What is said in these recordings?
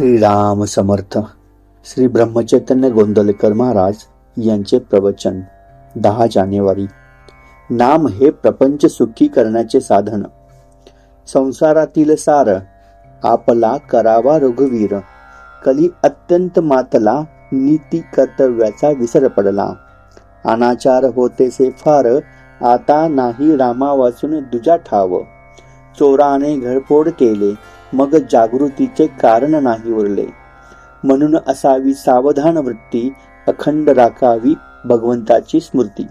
श्रीराम समर्थ श्री ब्रह्मचैतन्य गोंदलेकर महाराज यांचे प्रवचन दहा जानेवारी. नाम हे प्रपंच सुखी करण्याचे साधन. संसारातील सार आपला करावा रघुवीर कली अत्यंत मातला नीती कर्तव्याचा विसर पडला. अनाचार होतेसे फार आता नाही रामा वाचून दुजा ठाव. चोराने घरफोड केले मग जागृतीचे कारण नाही उरले. म्हणून असावी सावधान वृत्ती अखंड राखावी भगवंताची स्मृती.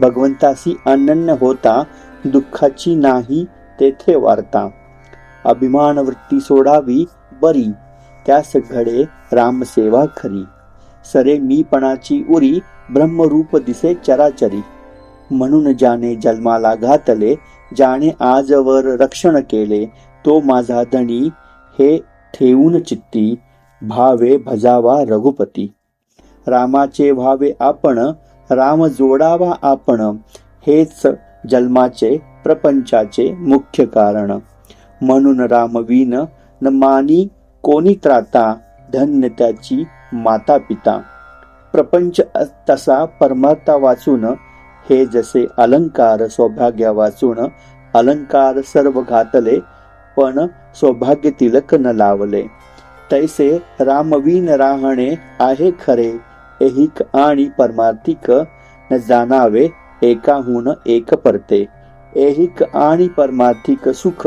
भगवंताशी अनन्य होता दुःखाची नाही तेथे वार्ता. अभिमान वृत्ती सोडावी बरी. त्यास घडे रामसेवा खरी. सरे मीपणाची उरी ब्रह्मरूप दिसे चराचरी. म्हणून ज्याने जन्माला घातले ज्याने आजवर रक्षण केले तो माझा धणी हे ठेवून चित्ती भावे भजावा रघुपती. रामाचे व्हावे आपण राम जोडावा आपण हेच जन्माचे प्रपंचाचे मुख्य कारण. म्हणून रामवीन न मानी कोणी त्राता धन्य त्याची माता पिता प्रपंच तसा परमार्था वाचून हे जसे अलंकार सौभाग्य वाचून अलंकार सर्व घातले पण सौभाग्य तिलक न लावले. तैसे रामवीन राहणे आहे खरे एहिक आणि परमार्थिक न जाणावे एकाहून एक परते. एहिक आणि परमार्थिक सुख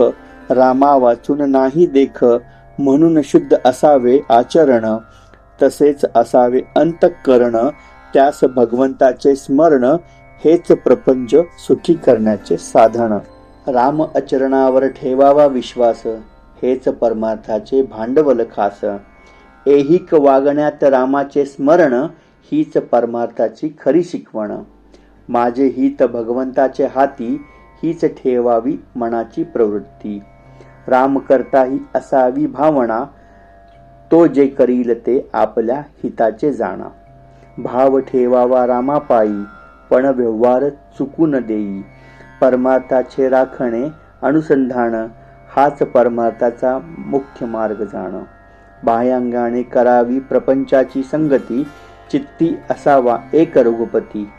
रामा वाचून नाही देख म्हणून शुद्ध असावे आचरण. तसेच असावे अंतकरण त्यास भगवंताचे स्मरण हेच प्रपंच सुखी करण्याचे साधन. राम अचरणावर ठेवावा विश्वास हेच परमार्थाचे भांडवल खास. ऐहिक वागण्यात रामाचे स्मरण हीच परमार्थाची खरी शिकवण. माझे हित भगवंताचे हाती हीच ठेवावी मनाची प्रवृत्ती. राम करता ही असावी भावना तो जे करील ते आपल्या हिताचे जाणा. भाव ठेवावा रामापायी पण व्यवहार चुकून देई. परमार्थाचे राखणे अनुसंधान हाच परमार्थाचा मुख्य मार्ग जाणं. बाह्यांगाने करावी प्रपंचाची संगती चित्ती असावा एक रघुपती.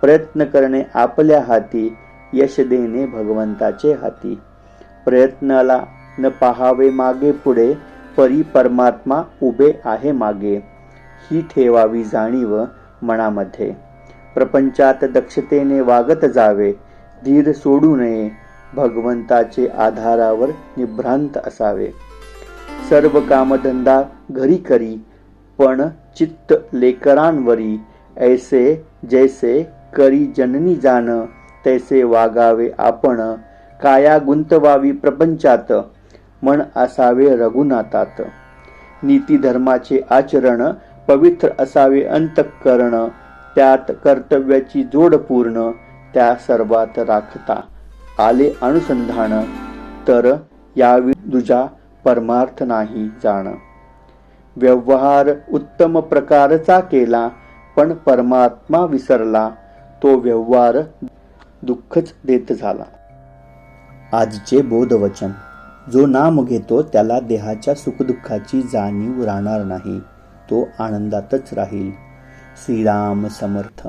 प्रयत्न करणे आपल्या हाती यश देणे भगवंताचे हाती. प्रयत्नाला न पाहावे मागे पुढे परी परमात्मा उभे आहे मागे. ही ठेवावी जाणीव मनामध्ये. प्रपंचात दक्षतेने वागत जावे धीर सोडू नये. भगवंताचे आधारावर निभ्रांत असावे. सर्व कामधंदा घरी करी पण चित्त लेकरांवरी. ऐसे जैसे करी जननी जाण तैसे वागावे आपण. काया गुंतवावी प्रपंचात मन असावे रघुनाथात. नीती धर्माचे आचरण पवित्र असावे अंतःकरण. त्यात कर्तव्याची जोड पूर्ण त्या सर्वात राखता. आले अनुसंधान तर यावी तुझा परमार्थ नाही जाण. व्यवहार उत्तम प्रकारचा केला पण परमात्मा विसरला तो व्यवहार दुःखच देत झाला. आजचे बोधवचन जो नाम घेतो त्याला देहाच्या सुखदुःखाची जाणीव राहणार नाही तो आनंदातच राहील. श्रीराम समर्थ.